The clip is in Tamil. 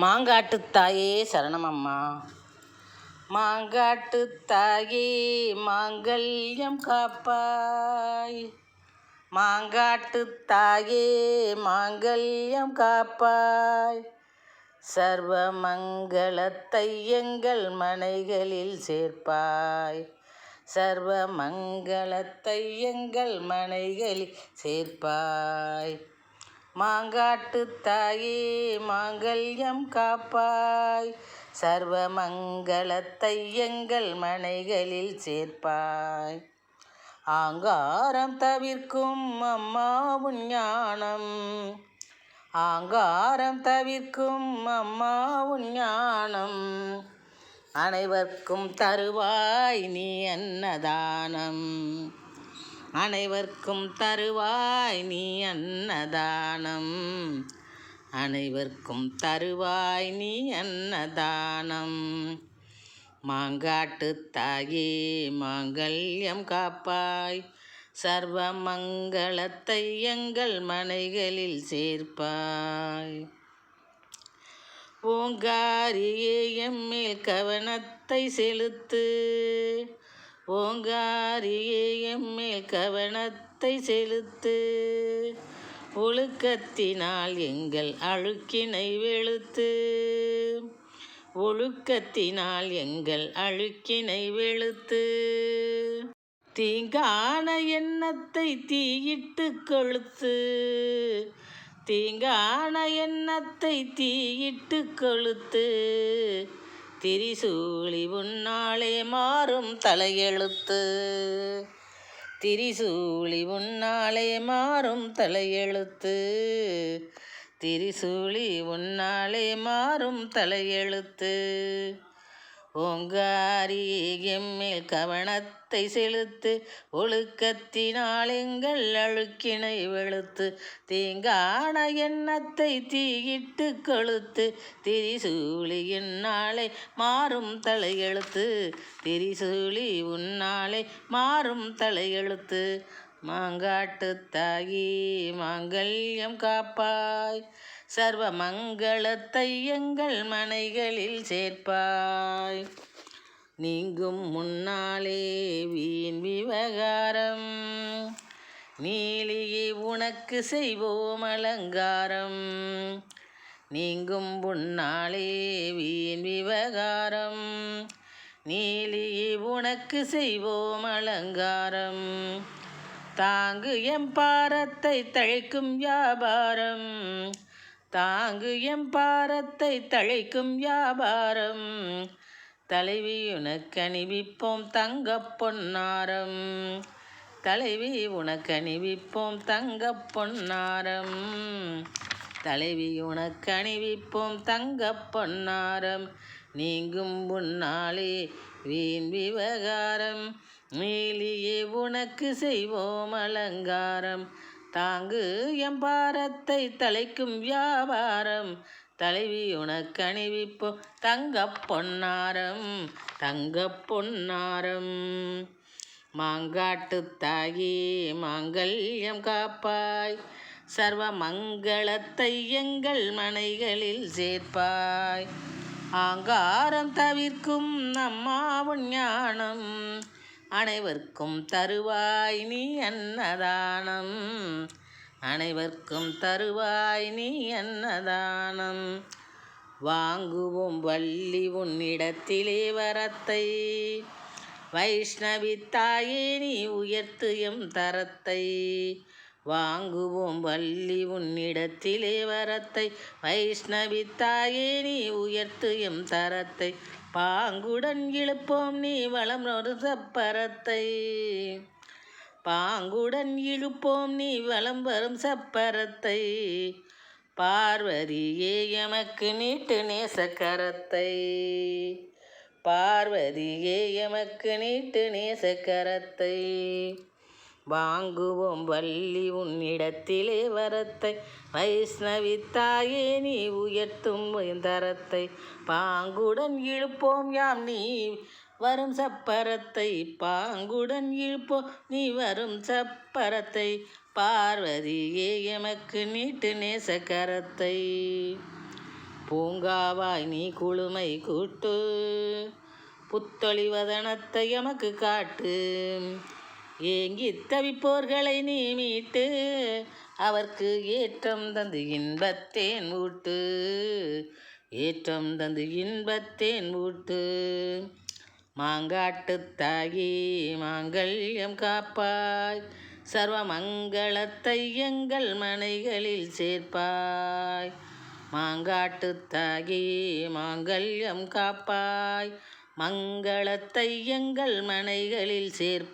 மாங்காட்டு தாயே சரணமம்மா. மாங்காட்டு தாயே மாங்கல்யம் காப்பாய். மாங்காட்டு தாயே மாங்கல்யம் காப்பாய். சர்வ மங்களத்தை எங்கள் மனைகளில் சேர்ப்பாய். சர்வ மங்களத்தை எங்கள் மனைகளில் சேர்ப்பாய். மாங்காட்டு தாயே மாங்கல்யம் காப்பாய். சர்வ மங்களத்தை எங்கள் மனைகளில் சேர்ப்பாய். ஆங்காரம் தவிர்க்கும் அம்மாவும் ஞானம். ஆங்காரம் தவிர்க்கும் அம்மாவும் ஞானம். அனைவர்க்கும் தருவாய் நீ அன்னதானம். அனைவர்க்கும் தருவாய் நீ அன்னதானம். அனைவர்க்கும் தருவாய் நீ அன்னதானம். மாங்காட்டு தாயே மாங்கல்யம் காப்பாய். சர்வ மங்களத்தை எங்கள் மனைகளில் சேர்ப்பாய். ஓங்காரியே எம்மேல் கவனத்தை செலுத்து. ஓங்காரியே எம்மேல் கவனத்தை செலுத்து. ஒழுக்கத்தினால் எங்கள் அழுக்கினை வெளுத்து. ஒழுக்கத்தினால் எங்கள் அழுக்கினை வெளுத்து. தீங்கான எண்ணத்தை தீயிட்டு கொளுத்து. தீங்கான எண்ணத்தை தீயிட்டு கொளுத்து. திரிசூலி உன்னாலே மாறும் தலையெழுத்து. திரிசூலி உன்னாலே மாறும் தலையெழுத்து. திரிசூலி உன்னாலே மாறும் தலையெழுத்து. ஓங்காரி எம்மில் கவனத்தை செலுத்து ஒழுக்கத்தினால் எங்கள் அழுக்கினை வெளுத்து தீங்கான எண்ணத்தை தீயிட்டு கொளுத்து திரிசூலி என்னாலே மாறும் தலையெழுத்து திரிசூலி உன்னாலே மாறும் தலையெழுத்து. மாங்காட்டு தாயி மாங்கல்யம் காப்பாய். சர்வ மங்களத்தை எங்கள் மனைகளில் சேர்ப்பாய். நீங்கும் முன்னாலே வீண் விவகாரம். நீலியை உனக்கு செய்வோம் அலங்காரம். நீங்கும் முன்னாலே வீண் விவகாரம். நீலியை உனக்கு செய்வோம் அலங்காரம். தாங்கு எம்பாரத்தை தழைக்கும் வியாபாரம். தாங்கு எம் பாரத்தை தழைக்கும் வியாபாரம். தலைவி உனக்கு அணிவிப்போம் தங்க பொன்னாரம். தலைவி உனக்கு அணிவிப்போம் தங்க பொன்னாரம். தலைவி உனக்கு அணிவிப்போம் தங்க பொன்னாரம். நீங்கும் உன்னாலே வீண் விவகாரம். நீலியே உனக்கு செய்வோம் அலங்காரம். தாங்கு எம்பாரத்தை தலைக்கும் வியாபாரம். தலைவி உனக்கு அணிவிப்போம் தங்க பொன்னாரம். தங்க பொன்னாரம். மாங்காட்டு தாயே மாங்கல்யம் காப்பாய். சர்வ மங்களத்தை எங்கள் மனைகளில் சேர்ப்பாய். ஆங்காரம் தவிர்க்கும் அம்மாவும் ஞானம் அனைவர்க்கும் தருவாய் நீ அன்னதானம். அனைவர்க்கும் தருவாய் நீ அன்னதானம். வாங்குவோம் வள்ளி உன்னிடத்திலே வரத்தை. வைஷ்ணவி தாயே நீ உயர்த்து எம் தரத்தை. வாங்குவோம் வள்ளி உன்னிடத்திலே வரத்தை. வைஷ்ணவித்தாயே நீ உயர்த்து எம் தரத்தை. பாங்குடன் இழுப்போம் நீ வளம் சப்பரத்தை பாங்குடன் இழுப்போம் நீ வளம் வரும் சப்பரத்தை. பார்வதியே எமக்கு நீட்டு நேசக்கரத்தை பார்வதியே எமக்கு நீட்டு நேசக்கரத்தை வாங்குவோம் வள்ளி உன்னிடத்திலே வரத்தை. வைஷ்ணவி தாயே நீ உயர்த்தும் தரத்தை பாங்குடன் இழுப்போம் யாம் நீ வரும் சப்பரத்தை. பாங்குடன் இழுப்போம் நீ வரும் சப்பரத்தை. பார்வதியே எமக்கு நீட்டு நேசக்கரத்தை பூங்காவாய் நீ குழுமை கூட்டு. புத்தொழிவதனத்தை எமக்கு காட்டு. ஏங்கி தவிப்போர்களை நீ மீட்டு அவர்க்கு ஏற்றம் தந்து இன்பத்தேன் மூட்டு ஏற்றம் தந்து இன்பத்தேன் மூட்டு மாங்காட்டு தாயி மாங்கல்யம் காப்பாய். சர்வ மங்களத்தை எங்கள் மனைகளில் சேர்ப்பாய். மாங்காட்டு தாயி மாங்கல்யம் காப்பாய். மங்களத்தை எங்கள் மனைகளில் சேர்ப்பாய்.